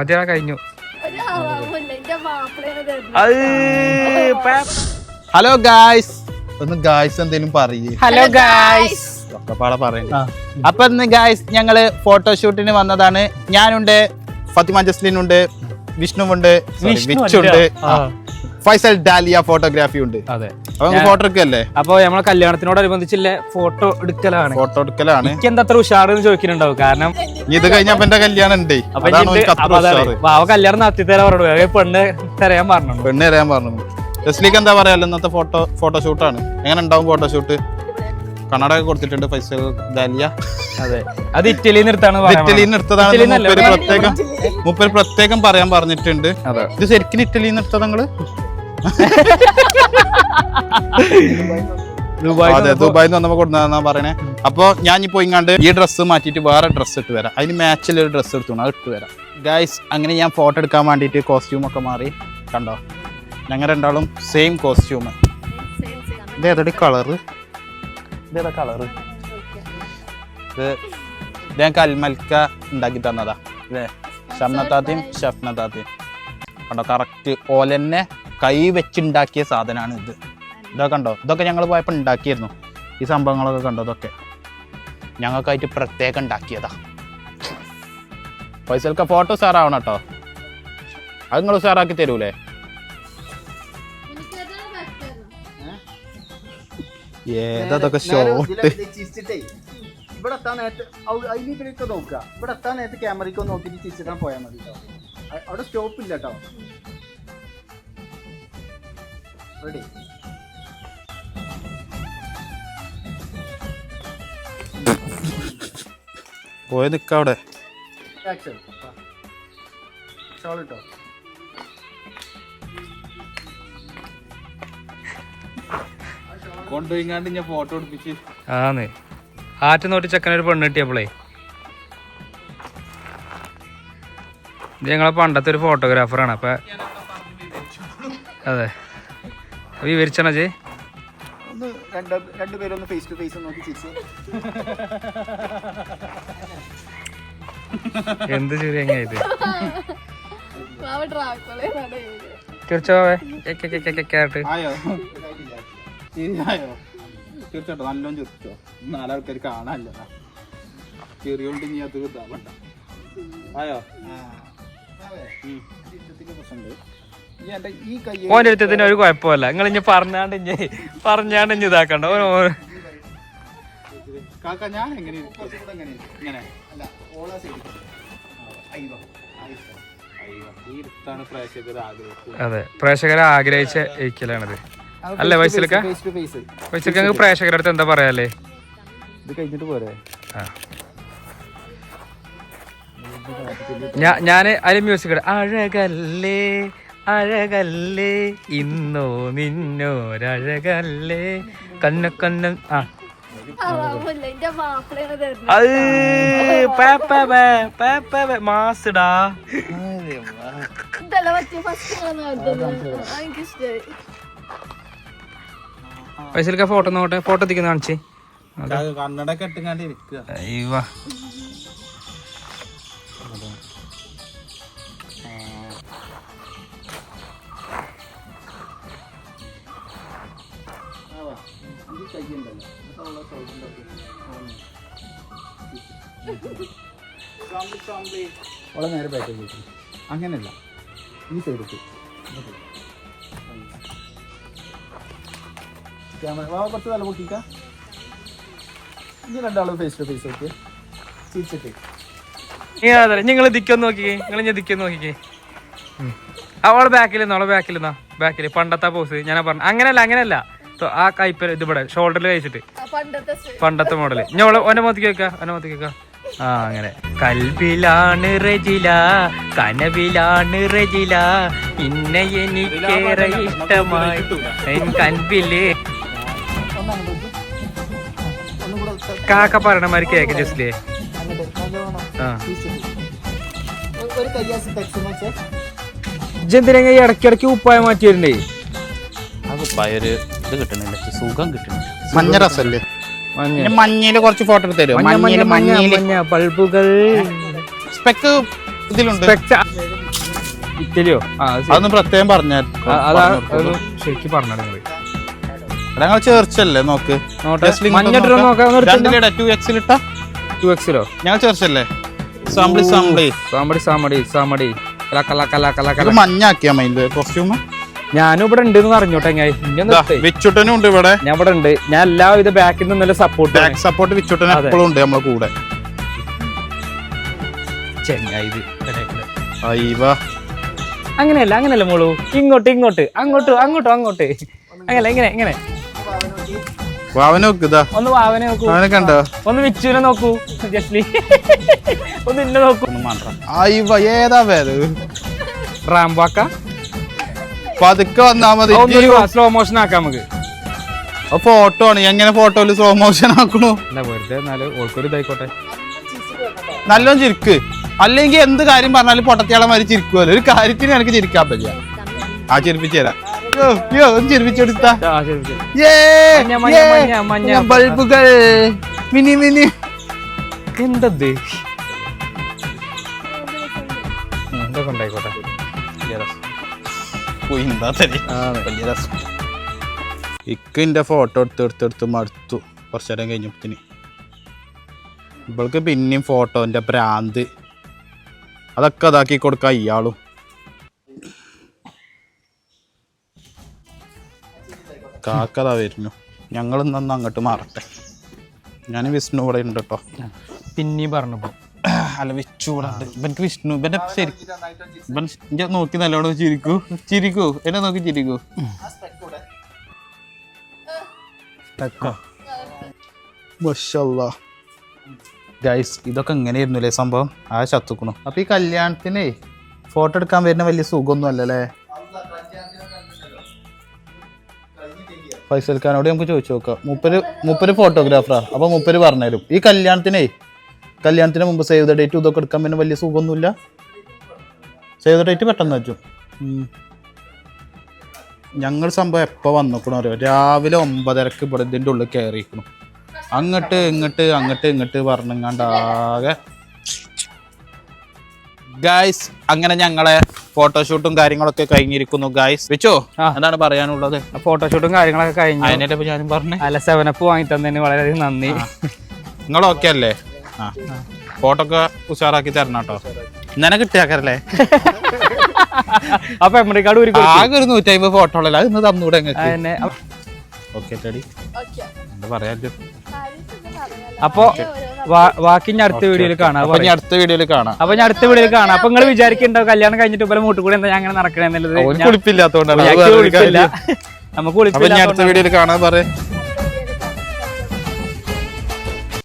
മറ്റേ കഴിഞ്ഞു. Hello guys ഒന്ന് ഗായ്സ് എന്തേലും പറയേ. ഹലോ ഗായ്സ് പറയുന്നത് അപ്പൊ ഇന്ന് ഗായ്സ് ഞങ്ങൾ ഫോട്ടോഷൂട്ടിന് വന്നതാണ്. ഞാനുണ്ട് ഫത്തിമ ജസ്ലിനുണ്ട് വിഷ്ണുവുണ്ട് sorry, വിഷ്ണു വിച്ചുണ്ട്. ആ. ഫൈസൽ ഡാലിയ ഫോട്ടോഗ്രാഫി ഉണ്ട്. അതെ. അപ്പൊ ഫോട്ടോ എടുക്കല്ലേ? അപ്പൊ നമ്മളെ കല്യാണത്തിനോടനുബന്ധിച്ചുള്ള ഫോട്ടോ എടുക്കലാണ്. ഫോട്ടോ എടുക്കലാണ്. എനിക്ക് എന്താ അത്ര ഉഷാറെന്ന് ചോദിക്കുന്നുണ്ടാവും. കാരണം ഇത് കഴിഞ്ഞപ്പോ എന്റെ കല്യാണം ഉണ്ട്. വാവ കല്യാണം നടത്തി തരാൻ പറഞ്ഞു പെണ്ണ് തരാൻ പറഞ്ഞു പെണ്ണ് തരാൻ പറഞ്ഞു ജസ്ലിക്ക് എന്താ പറയാല്ലോ ഇന്നത്തെ ഫോട്ടോ ഫോട്ടോഷൂട്ടാണ് എങ്ങനെ ഉണ്ടാവും ഫോട്ടോഷൂട്ട് കണ്ണട കൊടുത്തിട്ടുണ്ട് ഫൈസൽ ഡാലിയ. അതെ. അത് ഇറ്റലിയിൽ നിർത്താണ് ഇറ്റലിയിൽ ഇറ്റലിയിൽ മുപ്പര് പ്രത്യേകം മുപ്പര് പ്രത്യേകം പറയാൻ പറഞ്ഞിട്ടുണ്ട്. അതെ. ഇത് ശരിക്കും ഇറ്റലിയിൽ നിന്ന് എടുത്തത് നിങ്ങൾ? അതെ ദുബായിൽ നിന്ന് കൊടുന്നാ പറയണേ. അപ്പൊ ഞാൻ ഇപ്പൊ ഇങ്ങാണ്ട് ഈ ഡ്രസ്സ് മാറ്റിട്ട് വേറെ ഡ്രസ്സ് ഇട്ട് വരാം. അതിന് മാച്ചിൽ ഒരു ഡ്രസ്സ് എടുത്തു അത് ഇട്ട് വരാം. ഗായ്സ് അങ്ങനെ ഞാൻ ഫോട്ടോ എടുക്കാൻ വേണ്ടിട്ട് കോസ്റ്റ്യൂം ഒക്കെ മാറി. കണ്ടോ? ഞങ്ങൾ രണ്ടാളും സെയിം കോസ്റ്റ്യൂം ഇതേതൊരു കളറ് ഇതേതാ കളറ് ഇത് ഞാൻ കൽമൽക്ക ഉണ്ടാക്കി തന്നതാ. അല്ലേ ഷംനത്താത്തിയും ഷഫ്നത്താത്തിയും. കണ്ടോ? കറക്റ്റ് ഓലെന്നെ കൈ വെച്ചുണ്ടാക്കിയ സാധനമാണ് ഇത്. ഇതൊക്കെ കണ്ടോ? ഇതൊക്കെ ഞങ്ങൾ പോയപ്പോൾ ഉണ്ടാക്കിയിരുന്നു. ഈ സംഭവങ്ങളൊക്കെ കണ്ടോ ഇതൊക്കെ? ഞങ്ങൾക്കായിട്ട് പ്രത്യേകം ഉണ്ടാക്കിയതാ. പൈസൽക്ക ഫോട്ടോ സാറാവണം കേട്ടോ. അത് നിങ്ങൾ സാറാക്കി തരൂലേ? ഏതൊക്കെ ഷോട്ട് ഇവിടെ എത്താൻ നേരത്തെ അതിലേക്ക് നോക്കുക. ഇവിടെ എത്താൻ നേരത്തെ ക്യാമറയ്ക്ക് നോക്കിയിട്ട് ചിരിച്ചിട്ടാൻ പോയാൽ മതി കേട്ടോ. അവിടെ സ്റ്റോപ്പ് ഇല്ല കേട്ടോ. റെഡി. പോയി നിൽക്കാം അവിടെ. ആക്ഷൻ ഷോൾ ഇട്ടോ. കൊണ്ടുപോയിങ്ങാണ്ട് ഞാൻ ഫോട്ടോ എടുപ്പിച്ച്. ആന്ന്. ആറ്റ് നോട്ടി ചെക്കനൊരു പെണ്ണ് കിട്ടിയപ്പോളേ. ഇത് ഞങ്ങളെ പണ്ടത്തെ ഒരു ഫോട്ടോഗ്രാഫറാണ് അപ്പൊ അതെ. വിവരിച്ചണ ജെ. ഒന്ന് രണ്ട് രണ്ട് രണ്ടുപേരൊന്ന് ഫേസ് ടു ഫേസ് നോക്കി ചിരിച്ചു. എന്ത് ചെറിയ എങ്ങനെയായത് കേ കേ കേ കേ ആയോ? ആയോ തീർച്ചയായിട്ടും നല്ലോണം ചിരിച്ചോ? നാലാൾക്കാർ കാണാനല്ല. ചെറിയോണ്ട് ഇനി അത് ഇതാവണ്ട. ആയോ? പ്രശ്നമുണ്ട്. ഓന്റെ അടുത്തതിന് ഒരു കുഴപ്പമില്ല. നിങ്ങൾ ഇനി പറഞ്ഞാണ്ട് ഇഞ്ഞ് പറഞ്ഞാണ്ട് ഇഞ്ഞ് ഇതാക്കണ്ട. കാക്ക ഞാൻ എങ്ങനെ ഇരിക്കും? കുറച്ചുകൂടെ എങ്ങനെ ഇങ്ങനെ. അല്ല ഓളാ സൈഡ് അയ്യോ അയ്യോ, ഈ ഇരുത്താണ് അതെ പ്രേക്ഷകരെ ആഗ്രഹിച്ച ഇരിക്കലാണിത് അല്ലേ ഫേസ് വയസ്സിലൊക്കെ പ്രേക്ഷകരുടെ അടുത്ത് എന്താ പറയാല്ലേ? ഇത് കഴിഞ്ഞിട്ട് പോരെ? ഞാൻ ഞാ ഞാൻ അതിൽ മ്യൂസിക് അഴകല്ലേ അഴകല്ലേ? ഇന്നോ നിന്നോരഴകല്ലേ? കന്ന കന്ന ആ. മാസ്ടാ. ഫോട്ടോ നോട്ടെ ഫോട്ടോ എത്തിക്കുന്ന കാണിച്ചേ. കണ്ണട കെട്ടുങ്ങാണ്ട് കൈ ഉണ്ടല്ലോ ഓളെ നേരെ ബാക്ക് വെക്കും അങ്ങനെയല്ല. ഈ സൈഡിലേക്ക് ക്യാമറ. വാ കുറച്ച് തല പൊക്കിക്ക. ഇനി രണ്ടാളും ഫേസ് ടു ഫേസ് നോക്കിയേ ചിരിച്ചിട്ട്. നിങ്ങൾ ദിക്കൊന്ന് നോക്കിക്കേ. നിങ്ങൾ ഞാൻ ദിക്കൊന്ന് നോക്കിക്കേ. അവളെ ബാക്കിൽ അവളെ ബാക്കിൽ നിന്നാ. ബാക്കിൽ പണ്ടത്തെ പോസ് ഞാൻ പറഞ്ഞു അങ്ങനല്ല അങ്ങനെയല്ല. തൊ- ആ കൈപ്പ ഇത് ഇവിടെ ഷോൾഡറിൽ കഴിച്ചിട്ട്. ആ പണ്ടത്തെ മോഡൽ ഞാൻ ഓളെ ഒന്നെ മൊത്തിക്ക് വെക്ക ഒന്നെ മൊത്തിക്ക് വെക്ക. ആ അങ്ങനെ. കൽബിലാണ് റജില കനവിലാണ് റജില. പിന്നെ എനിക്കേറെ ഇഷ്ടമായി. കൻപിൽ കാക്ക പറയണ മാതിരി കേക്ക് ജസ്റ്റിലേ ഇടക്കിടക്ക് ആ. ഒരു- ഒരു ഇജ്ജെന്തിനാ ഇടയ്ക്കിടയ്ക്ക് ഉപ്പായ മാറ്റി വരുന്നേ ഉപ്പായ കുപ്പായൊരു ഇത് കിട്ടണില്ല. സുഖം കിട്ടണില്ല. മഞ്ഞ രസല്ലേ? മഞ്ഞ. പിന്നെ മഞ്ഞയിൽ കുറച്ച് ഫോട്ടോ എടുത്ത് തരുമോ മഞ്ഞ മഞ്ഞ മഞ്ഞയിൽ മഞ്ഞ മഞ്ഞയിൽ മഞ്ഞ ബൾബുകൾ. സ്പെക്ക് ഇതിലുണ്ട്. ഇറ്റലിയോ? ആ അത് ശരി. അതൊന്ന് പ്രത്യേകം പറഞ്ഞാൽ ആ, അതാ അത് ശരിക്കും പറഞ്ഞു നിങ്ങൾ ഞങ്ങൾ ചേർച്ചല്ലേ നോക്ക്. നോട്ടെ. Just link മഞ്ഞ ഒന്ന് drone നോക്കാം. നോക്കാം, നിർത്തുന്ന. രണ്ടിലിടാ ടു എക്സിൽ ഇട്ടാ. ടു എക്സിലോ ഞങ്ങൾ ചേർച്ചല്ലേ സാമ്പിളി സാമ്പിളി. സാമടി സാമടി സാമടി കല കല കല ഇത് ലക്ക. മഞ്ഞാക്കിയാ മൈൻഡ്. കോസ്റ്റ്യൂം ഞാനും ഇവിടെ ഉണ്ട് എന്ന് അറിഞ്ഞോട്ടെ എങ്ങനെ വിച്ചുട്ടനും ഉണ്ട് ഇവിടെ. ഞാൻ ഇവിടെ ഉണ്ട്. ഞാൻ എല്ലാവിധ ബാക്കിൽ നിന്നല്ല സപ്പോർട്ട് ബാക്ക് സപ്പോർട്ട് വിച്ചുട്ടൻ. എപ്പോഴും ഉണ്ട് നമ്മളെ കൂടെ. അങ്ങനെയല്ല അങ്ങനെയല്ല മോളു. ഇങ്ങോട്ട് ഇങ്ങോട്ട്. അങ്ങോട്ട് അങ്ങോട്ട് അങ്ങോട്ട്. അങ്ങനെ ഇങ്ങനെ ഇങ്ങനെ. വാവന നോക്ക് ഇതാ ഒന്ന് വാവനെ നോക്കൂ. കണ്ടോ? ഒന്ന് വിച്ചുവിനെ നോക്കൂ ജസ്ലി ഒന്ന് ഇന്നെ നോക്കൂ. മാത്രം ഏതാ പേര് റാംബാക്ക. പതുക്കെ വന്നാ മതി. സ്ലോ മോഷൻ ആക്കാം നമുക്ക്. ഫോട്ടോ ആണ്. എങ്ങനെ ഫോട്ടോയിൽ സ്ലോ മോഷൻ ആക്കണു? വെറുതെ ഓൾക്കൊരു ഇതായിക്കോട്ടെ. നല്ലോണം ചിരിക്ക്. അല്ലെങ്കിൽ എന്ത് കാര്യം പറഞ്ഞാലും പൊട്ടത്തിയാളെ മാതിരി ചിരിക്കുമല്ലോ ഒരു കാര്യത്തിന് എനിക്ക് ചിരിക്കാൻ പറ്റില്ല. ആ ചിരിപ്പിച്ചു തരാം. ചിരിപ്പിച്ചെടുത്താ. ബൾബുകൾ. Mini mini. എന്തത് എന്തൊക്കെ ഉണ്ടായിക്കോട്ടെ. രസം. ഇക്കിന്റെ ഫോട്ടോ എടുത്ത് എടുത്ത് എടുത്ത് മടുത്തു. കുറച്ചു നേരം കഴിഞ്ഞപ്പത്തിന്. ഇവൾക്ക് പിന്നെയും ഫോട്ടോന്റെ ഭ്രാന്ത് അതൊക്കെ അതാക്കി കൊടുക്കാം ഇയാളും. കാക്കതാ വരുന്നു. ഞങ്ങൾ അങ്ങോട്ട് മാറട്ടെ. ഞാൻ വിഷ്ണു ഇവിടെ ഉണ്ട് കേട്ടോ പിന്നെയും പറഞ്ഞപ്പോ അല്ല വിച്ചു ഇവിടെ ഉണ്ട് ഇവനക്ക് വിഷ്ണു ഇവന്റെ ശരി ഇവൻ ഇജ്ജ് നോക്കി നല്ലോണം ചിരിക്കൂ. ചിരിക്കൂ. എന്നെ നോക്കി ചിരിക്കൂ. ഗൈസ് ഇതൊക്കെ എങ്ങനെയായിരുന്നില്ലേ സംഭവം? ആ ചത്തുക്കണു അപ്പൊ ഈ കല്യാണത്തിനേ ഫോട്ടോ എടുക്കാൻ വരുന്ന വലിയ സുഖമൊന്നും അല്ലല്ലേ? ഫൈസൽഖാനോട് നമുക്ക് ചോദിച്ചു നോക്കാം. മുപ്പര് മുപ്പര് ഫോട്ടോഗ്രാഫറാ അപ്പൊ മുപ്പര് പറഞ്ഞുതരും. ഈ കല്യാണത്തിനേ കല്യാണത്തിന് മുമ്പ് സേവ് ദ ഡേറ്റ് ഇതൊക്കെ എടുക്കാൻ പിന്നെ വലിയ സുഖമൊന്നുമില്ല. സേവ് ദ ഡേറ്റ് പെട്ടെന്ന് വെച്ചു. ഞങ്ങൾ സംഭവം എപ്പോൾ വന്നോക്കണോ അറിയോ? രാവിലെ ഒമ്പതരക്ക് ഇവിടെ ഇതിന്റെ ഉള്ളിൽ കയറിയിരിക്കണം അങ്ങോട്ട് ഇങ്ങോട്ട് അങ്ങോട്ട് ഇങ്ങോട്ട് പറഞ്ഞങ്ങാണ്ടാകെ. ഗായ്സ് അങ്ങനെ ഞങ്ങളെ ഫോട്ടോഷൂട്ടും കാര്യങ്ങളൊക്കെ കഴിഞ്ഞിരിക്കുന്നു ഗായ്സ് വെച്ചോ എന്താണ് പറയാനുള്ളത്? ഫോട്ടോഷൂട്ടും കാര്യങ്ങളൊക്കെ കഴിഞ്ഞു. അതിനെ ഞാനും പറഞ്ഞു. അല്ല സെവനപ്പ് വാങ്ങി തന്നതിന് വളരെയധികം നന്ദി. നിങ്ങൾ ഓക്കെ അല്ലേ? ഫോട്ടോ ഒക്കെ ഉഷാറാക്കി തരണം കേട്ടോ. ഇന്നലെ കിട്ടിയാക്കരല്ലേ? അപ്പൊ എമ്മടിക്കാട് ഒരു ആകെ ഒരു നൂറ്റമ്പത് ഫോട്ടോ ഉള്ളല്ലോ? അത് ഇന്ന് തന്നൂടെ ഓക്കെ ചേടി എന്താ പറയാല്ലോ അപ്പൊ ബാക്കി ഞാൻ അടുത്ത വീഡിയോയിൽ കാണാം. അപ്പൊ ഇനി അടുത്ത വീഡിയോയിൽ കാണാം. അപ്പൊ ഞാൻ അടുത്ത വീഡിയോയിൽ കാണാം. അപ്പൊ നിങ്ങൾ വിചാരിക്കുന്നുണ്ടോ കല്യാണം കഴിഞ്ഞിട്ട് ഇപ്പൊ മൂട്ട് കൂടെ എന്താ ഞാൻ അങ്ങനെ നടക്കണെന്നുള്ളത് കുളിപ്പില്ലാത്തോണ്ടാണ് കുളിപ്പില്ല. നമുക്ക് അടുത്ത വീഡിയോയിൽ കാണാൻ പറയാം.